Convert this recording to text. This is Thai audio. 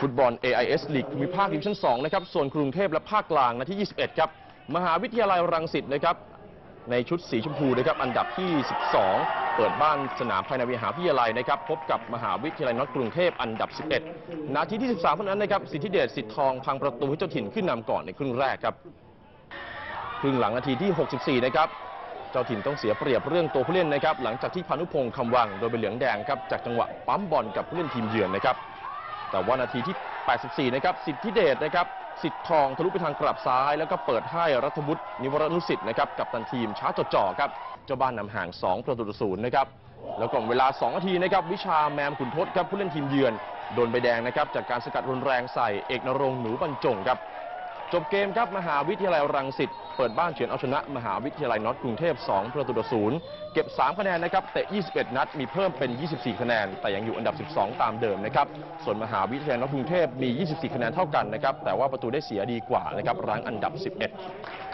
ฟุตบอล AIS ลีกภูมิภาคดิวิชั่น 2 นะครับ ส่วนกรุงเทพและภาคกลางนาที่ 21 ครับ มหาวิทยาลัยรังสิตนะครับ ในชุดสีชมพูนะครับ อันดับที่ 12 เปิดบ้านสนามภายในมหาวิทยาลัยนะครับ พบกับมหาวิทยาลัยน็อตกรุงเทพอันดับ 11 นาทีที่ 13เท่านั้นนะครับ สิทธิเดชสิทธิทองพังประตูให้เจ้าถิ่นขึ้นนำก่อนในครึ่งแรกครับ ครึ่งหลังนาทีที่ 64 นะครับ เจ้าถิ่นต้องเสียเปรียบเรื่องตัวผู้เล่นนะครับ หลังจากที่พานุพงศ์คำวังโดนใบเหลืองแดงครับ จากจังหวะปั๊มบอลกับผู้เล่นทีมเยือนนะครับ แต่ว่านาทีที่ 84 นะครับ สิทธิเดชนะครับ สิทธิทองทะลุไปทางกลับซ้าย แล้วก็เปิดให้รัฐบุตรนิวรนุสิทธิ์นะครับ กับตันทีมช้าจดจ่อครับ เจ้าบ้านนำห่าง 2 ประตูต่อศูนย์นะครับ แล้วก่อนเวลา 2 นาทีนะครับ วิชาแมมขุนทศครับผู้เล่นทีมเยือน โดนใบแดงนะครับ จากการสกัดรุนแรงใส่เอกนรงหนูบรรจงครับ จบเกมครับมหาวิทยาลัยรังสิตเปิดบ้านเฉือนเอาชนะ มหาวิทยาลัยน็อตกรุงเทพ 2 ประตูต่อศูนย์เก็บ 3 คะแนนนะครับเตะ 21 นัด มีเพิ่มเป็น 24 คะแนน แต่ยังอยู่อันดับ 12 ตามเดิมนะครับ ส่วนมหาวิทยาลัยน็อตกรุงเทพมี 24 คะแนนเท่ากันนะครับ แต่ว่าประตูได้เสียดีกว่านะครับรั้งอันดับ 11